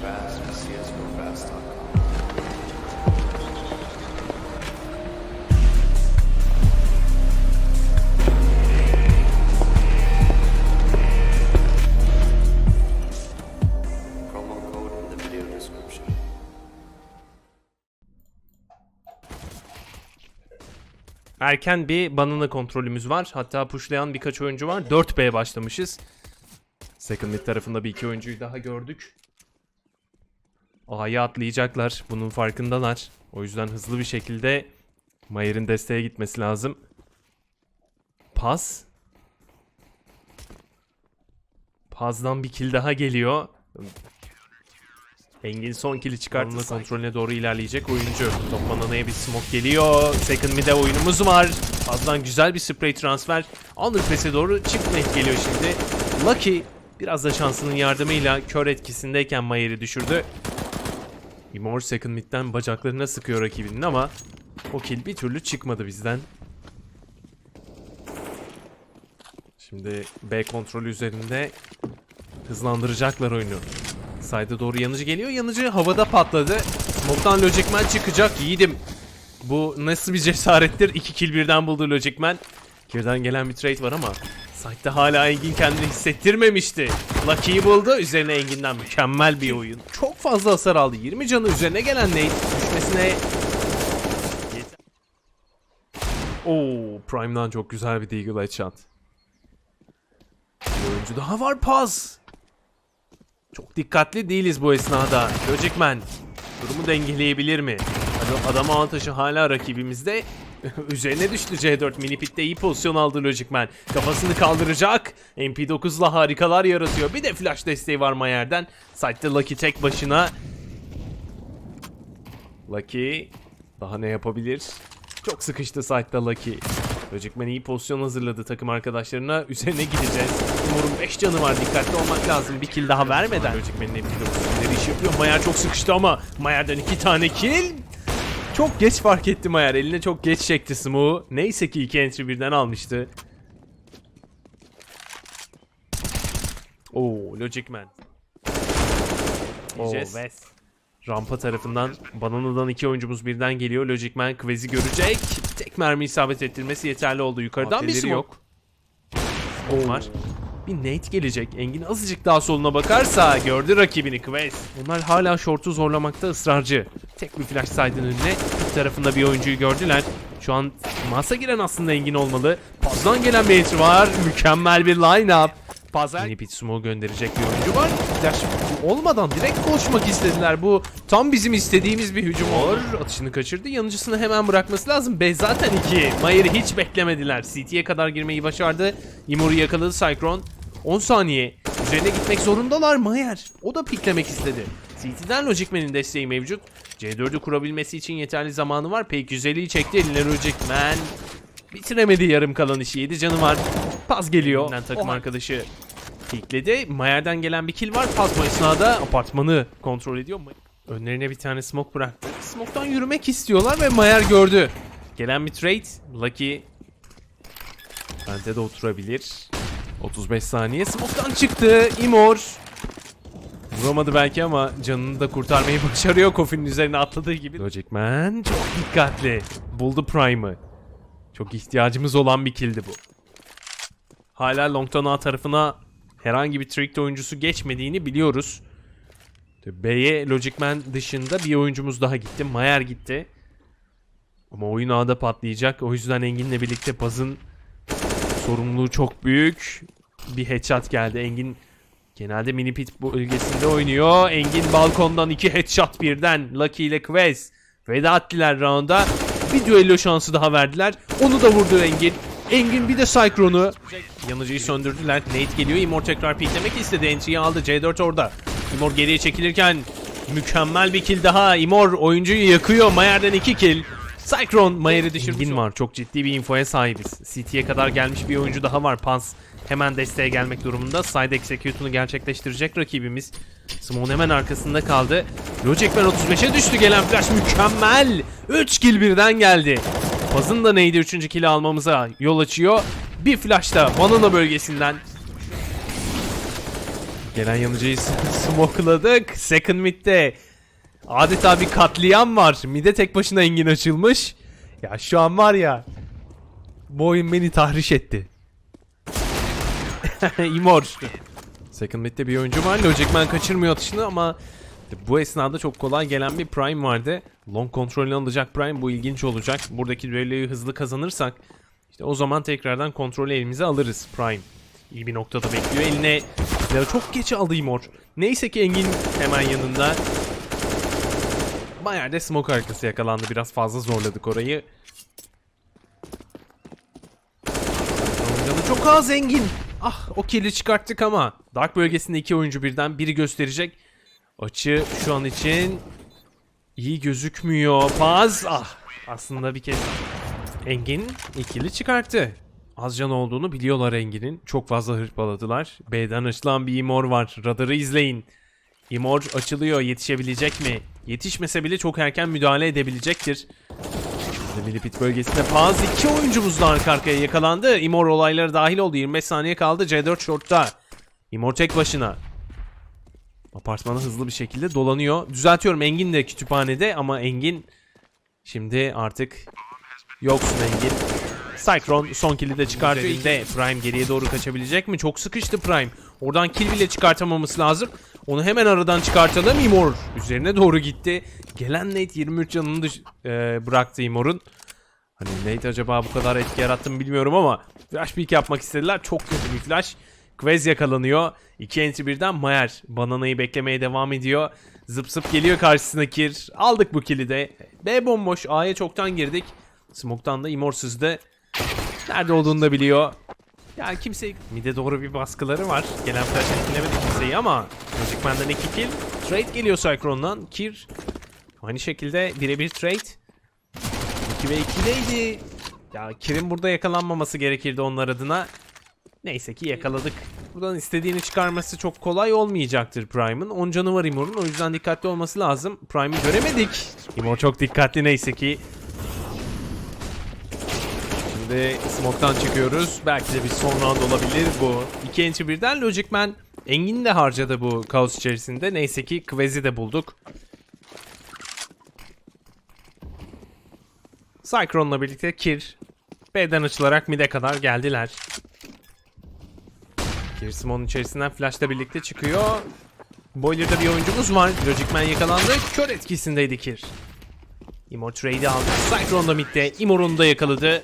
fast at csgofast.com. Erken bir banana kontrolümüz var. Hatta pushlayan birkaç oyuncu var. 4B başlamışız. Second mid tarafında bir iki oyuncuyu daha gördük. A'ya atlayacaklar. Bunun farkındalar. O yüzden hızlı bir şekilde Mayer'in desteğe gitmesi lazım. Pas. Paz'dan bir kill daha geliyor. Engin son kill'i çıkarttı. kontrolüne doğru ilerleyecek oyuncu. Top bananaya bir smoke geliyor. Second mid'e oyunumuz var. Fazlan güzel bir spray transfer. Underpass'e doğru çift net geliyor şimdi. Lucky biraz da şansının yardımıyla kör etkisindeyken Mayer'i düşürdü. Imor second mid'den bacaklarına sıkıyor rakibinin ama o kill bir türlü çıkmadı bizden. Şimdi B kontrolü üzerinde hızlandıracaklar oyunu. Sayda doğru yanıcı geliyor. Yanıcı havada patladı. Smoke'tan Logic Man çıkacak. Yiğidim. Bu nasıl bir cesarettir? İki kill birden buldu Man. Kirden gelen bir trade var ama Side'da hala Engin kendini hissettirmemişti. Lucky'yi buldu. Üzerine Engin'den mükemmel bir oyun. Çok fazla hasar aldı. 20 canı üzerine gelen Nate düşmesine Oo, Prime'dan çok güzel bir Deagle headshot. Bir oyuncu daha var pas. Çok dikkatli değiliz bu esnada. Man durumu dengeleyebilir mi? Adam avantajı hala rakibimizde. Üzerine düştü C4. Mini pit'te iyi pozisyon aldı Logic Man. Kafasını kaldıracak. MP9'la harikalar yaratıyor. Bir de flash desteği var Mayer'den. Side'de Lucky tek başına. Lucky daha ne yapabilir? Çok sıkıştı side'da Lucky. Logic Man iyi pozisyon hazırladı takım arkadaşlarına. Üzerine gideceğiz. Umarım 5 canı var. Dikkatli olmak lazım. Bir kill daha vermeden. Logic Man'in MP9'ları iş yapıyor. Mayer çok sıkıştı ama Mayer'den 2 tane kill. Çok geç fark etti Mayer. Eline çok geç çekti smoke'u. Neyse ki iki entry birden almıştı. Oo, Logic Man. Diyeceğiz. Rampa tarafından Banana'dan iki oyuncumuz birden geliyor. Logic Man Quez'i görecek. Tek mermi isabet ettirmesi yeterli oldu. Yukarıdan bir Aferleri smoke. yok. Smoke var. Bir nate gelecek. Engin azıcık daha soluna bakarsa gördü rakibini Quez. Onlar hala short'u zorlamakta ısrarcı. Tek bir flash side'ın önüne bir tarafında bir oyuncuyu gördüler. Şu an masa giren aslında Engin olmalı. Pazdan gelen bir entry var. Mükemmel bir line-up. Pazar yeni pit smoke gönderecek bir oyuncu var. Flash olmadan direkt koşmak istediler. Bu tam bizim istediğimiz bir hücum olur. Atışını kaçırdı. Yanıcısını hemen bırakması lazım. B zaten 2. Mayer'i hiç beklemediler. CT'ye kadar girmeyi başardı. Imor'u yakaladı Cyclone. 10 saniye. Üzerine gitmek zorundalar Mayer. O da piklemek istedi. CT'den Logic Man'in desteği mevcut. C4'ü kurabilmesi için yeterli zamanı var. Pek güzelliği çekti eline Logic Man. Bitiremedi yarım kalan işi. 7 canı var. Pas geliyor. Elinden takım arkadaşı pikledi. Mayer'den gelen bir kill var. Pas bu esnada apartmanı kontrol ediyor. Önlerine bir tane smoke bıraktı. Smoke'tan yürümek istiyorlar ve Mayer gördü. Gelen bir trade. Lucky Bente de oturabilir. 35 saniye. Smoke'tan çıktı. Imor. Vuramadı belki ama canını da kurtarmayı başarıyor. Kofi'nin üzerine atladığı gibi. Logic Man çok dikkatli. Buldu Prime'ı. Çok ihtiyacımız olan bir killdi bu. Hala Longton A tarafına herhangi bir tricked oyuncusu geçmediğini biliyoruz. B'ye Logic Man dışında bir oyuncumuz daha gitti. Mayer gitti. Ama oyun A'da patlayacak. O yüzden Engin'le birlikte Paz'ın sorumluluğu çok büyük. Bir headshot geldi. Engin genelde mini pit bölgesinde oynuyor. Engin balkondan iki headshot birden. Lucky ile Quez. Veda ettiler rounda. Bir düello şansı daha verdiler. Onu da vurdu Engin. Engin bir de Cyclone'u. Yanıcıyı söndürdüler. Nate geliyor. Imor tekrar piklemek istedi. Entry'yi aldı. C4 orada. Imor geriye çekilirken mükemmel bir kill daha. Imor oyuncuyu yakıyor. Mayer'den iki kill. Cyclone Mayer'i düşürmüş. Engin var. Çok ciddi bir infoya sahibiz. CT'ye kadar gelmiş bir oyuncu daha var. Pans hemen desteğe gelmek durumunda. Side execute'unu gerçekleştirecek rakibimiz. Simon hemen arkasında kaldı. Logic Man 35'e düştü gelen flash mükemmel. 3 kill birden geldi. Paz'ın da neydi 3. kill'i almamıza yol açıyor. Bir flash da Banana bölgesinden. Gelen yanıcıyı smokeladık. Second mid'de adeta bir katliam var. Mid'e tek başına Engin açılmış. Ya şu an var ya bu oyun beni tahriş etti. Imor. Second mid'de bir oyuncu var. Logicman kaçırmıyor atışını ama bu esnada çok kolay gelen bir Prime vardı. Long kontrolünü alacak Prime. Bu ilginç olacak. Buradaki düelloyu hızlı kazanırsak işte o zaman tekrardan kontrolü elimize alırız Prime. İyi bir noktada bekliyor. Eline ya çok geç aldı Imor. Neyse ki Engin hemen yanında. Bayağı da smoke arkası yakalandı. Biraz fazla zorladık orayı. Canı çok az Engin. Ah o kill'i çıkarttık ama. Dark bölgesinde iki oyuncu birden biri gösterecek. Açı şu an için iyi gözükmüyor. Paz. Ah aslında bir kez Engin ikili çıkarttı. Az can olduğunu biliyorlar Engin'in. Çok fazla hırpaladılar. B'den açılan bir Imor var. Radarı izleyin. Imor açılıyor. Yetişebilecek mi? Yetişmese bile çok erken müdahale edebilecektir. Millipit bölgesinde Paz iki oyuncumuz da arka arkaya yakalandı. Imor olaylara dahil oldu. 25 saniye kaldı. C4 short'ta. Imor tek başına. Apartmana hızlı bir şekilde dolanıyor. Düzeltiyorum Engin de kütüphanede ama Engin şimdi artık yoksun Engin. Cyclone son kill'i de çıkartıyor. İlde Prime geriye doğru kaçabilecek mi? Çok sıkıştı Prime. Oradan kill bile çıkartamaması lazım. Onu hemen aradan çıkartalım. Imor üzerine doğru gitti. Gelen Nate 23 canını dış- e, bıraktı Imor'un. Hani Nate acaba bu kadar etki yarattı mı bilmiyorum ama flash peek yapmak istediler. Çok kötü bir flash. Quez yakalanıyor. 2 enti birden Mayer bananayı beklemeye devam ediyor. Zıp zıp geliyor karşısına Kir. Aldık bu kill'i de. B bomboş. A'ya çoktan girdik. Smoke'tan da Imor sızdı. Nerede olduğunu da biliyor. Ya kimse mide doğru bir baskıları var. Gelen flash etkilemedi kimseyi ama Magic Man'dan 2 kill. Trade geliyor Cyclone'dan. Kir aynı şekilde birebir trade. 2 ve 2'deydi. Ya Kir'in burada yakalanmaması gerekirdi onlar adına. Neyse ki yakaladık. Buradan istediğini çıkarması çok kolay olmayacaktır Prime'ın. 10 canı var Imor'un o yüzden dikkatli olması lazım. Prime'ı göremedik. Imor çok dikkatli neyse ki. Şimdi smoke'tan çıkıyoruz. Belki de bir son round olabilir bu. İki entry birden Logic Man Engin de harcadı bu kaos içerisinde. Neyse ki Quez'i de bulduk. Cyclone'la birlikte Kir B'den açılarak mid'e kadar geldiler. Kir Smoke'un içerisinden flash'la birlikte çıkıyor. Boiler'da bir oyuncumuz var. Logic Man yakalandı. Kör etkisindeydi Kir. Imor trade'i aldı. Cyclone da mid'de. Imor'unu da yakaladı.